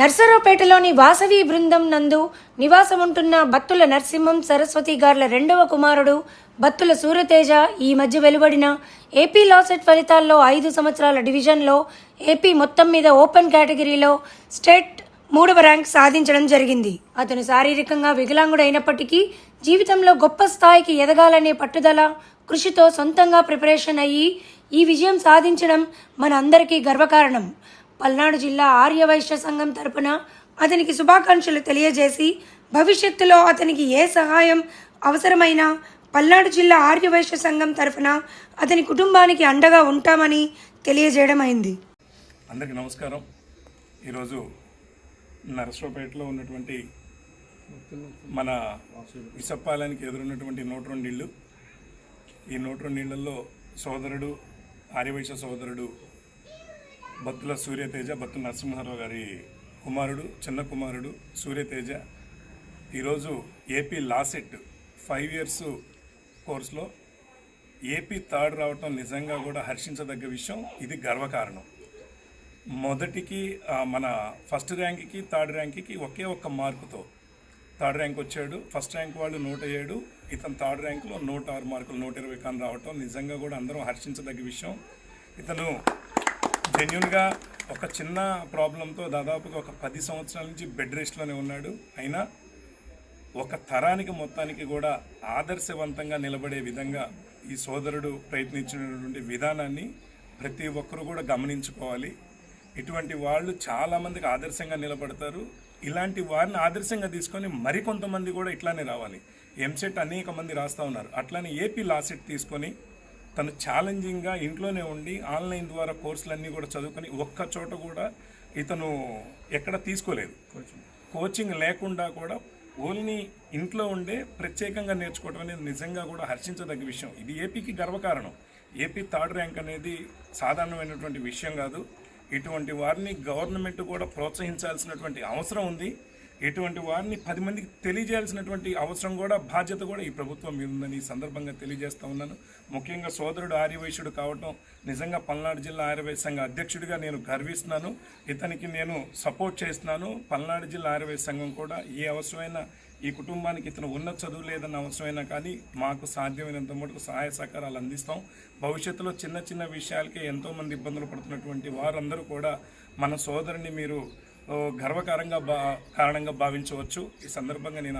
నర్సరావుపేటలోని వాసవి బృందం నందు నివాసముంటున్న బత్తుల నరసింహం సరస్వతి గార్ల రెండవ కుమారుడు బత్తుల సూర్యతేజ ఈ మధ్య వెలువడిన ఏపీ లాసెట్ ఫలితాల్లో ఐదు సంవత్సరాల డివిజన్లో ఏపీ మొత్తం మీద ఓపెన్ కేటగిరీలో స్టేట్ మూడవ ర్యాంక్ సాధించడం జరిగింది. అతను శారీరకంగా వికలాంగుడైనప్పటికీ జీవితంలో గొప్ప స్థాయికి ఎదగాలనే పట్టుదల కృషితో సొంతంగా ప్రిపరేషన్ అయ్యి ఈ విజయం సాధించడం మన అందరికీ గర్వకారణం. పల్నాడు జిల్లా ఆర్యవైశ్య సంఘం తరపున అతనికి శుభాకాంక్షలు తెలియజేసి భవిష్యత్తులో అతనికి ఏ సహాయం అవసరమైనా పల్నాడు జిల్లా ఆర్యవైశ్య సంఘం తరఫున అతని కుటుంబానికి అండగా ఉంటామని తెలియజేయడం అయింది. అందరికీ నమస్కారం. ఈరోజు నరసరావుపేటలో ఉన్నటువంటి మన విసప్పాలనికి ఎదురున్నటువంటి నూట రెండు ఇళ్ళు ఈ నూట రెండు ఇళ్ళలో సోదరుడు ఆర్యవైశ్య సోదరుడు బత్తుల సూర్యతేజ బత్తుల నరసింహారావు గారి కుమారుడు చిన్న కుమారుడు సూర్యతేజ. ఈరోజు ఏపీ లాసెట్ ఫైవ్ ఇయర్స్ కోర్సులో ఏపీ థర్డ్ రావటం నిజంగా కూడా హర్షించదగ్గ విషయం ఇది గర్వకారణం. మొదటికి మన ఫస్ట్ ర్యాంక్కి థర్డ్ ర్యాంక్కి ఒకే ఒక్క మార్కుతో థర్డ్ ర్యాంక్ వచ్చాడు. ఫస్ట్ ర్యాంక్ వాళ్ళు నూట ఏడు ఇతను థర్డ్ ర్యాంకులో నూట ఆరు మార్కులు నూట ఇరవై కాని రావటం నిజంగా కూడా అందరం హర్షించదగ్గ విషయం. ఇతను జెన్యున్గా ఒక చిన్న ప్రాబ్లంతో దాదాపుగా ఒక పది సంవత్సరాల నుంచి బెడ్ రెస్ట్లోనే ఉన్నాడు. అయినా ఒక తరానికి మొత్తానికి కూడా ఆదర్శవంతంగా నిలబడే విధంగా ఈ సోదరుడు ప్రయత్నించినటువంటి విధానాన్ని ప్రతి ఒక్కరూ కూడా గమనించుకోవాలి. ఇటువంటి వాళ్ళు చాలామందికి ఆదర్శంగా నిలబడతారు. ఇలాంటి వారిని ఆదర్శంగా తీసుకొని మరికొంతమంది కూడా ఇట్లానే రావాలి. ఎంసెట్ అనేక మంది రాస్తూ ఉన్నారు. అట్లానే ఏపీ లాసెట్ తీసుకొని తను ఛాలెంజింగ్గా ఇంట్లోనే ఉండి ఆన్లైన్ ద్వారా కోర్సులన్నీ కూడా చదువుకొని ఒక్క చోట కూడా ఇతను ఎక్కడ తీసుకోలేదు. కోచింగ్ లేకుండా కూడా ఓన్లీ ఇంట్లో ఉండే ప్రత్యేకంగా నేర్చుకోవడం అనేది నిజంగా కూడా హర్షించదగ్గ విషయం. ఇది ఏపీకి గర్వకారణం. ఏపీ థర్డ్ ర్యాంక్ అనేది సాధారణమైనటువంటి విషయం కాదు. ఇటువంటి వారిని గవర్నమెంట్ కూడా ప్రోత్సహించాల్సినటువంటి అవసరం ఉంది. ఎటువంటి వారిని పది మందికి తెలియజేయాల్సినటువంటి అవసరం కూడా బాధ్యత కూడా ఈ ప్రభుత్వం మీద ఉందని ఈ సందర్భంగా తెలియజేస్తూ ఉన్నాను. ముఖ్యంగా సోదరుడు ఆర్యవైశ్యుడు కావటం నిజంగా పల్నాడు జిల్లా ఆర్యవైశ్య సంఘ అధ్యక్షుడిగా నేను గర్విస్తున్నాను. ఇతనికి నేను సపోర్ట్ చేస్తున్నాను. పల్నాడు జిల్లా ఆర్యవైశ్య సంఘం కూడా ఏ అవసరమైన ఈ కుటుంబానికి ఇతను ఉన్నత చదువు లేదన్న అవసరమైనా కానీ మాకు సాధ్యమైనంత మటుకు సహాయ సహకారాలు అందిస్తాం. భవిష్యత్తులో చిన్న చిన్న విషయాలకే ఎంతోమంది ఇబ్బందులు పడుతున్నటువంటి వారందరూ కూడా మన సోదరుని మీరు గర్వకారంగా బా కారణంగా భావించవచ్చు. ఈ సందర్భంగా నేను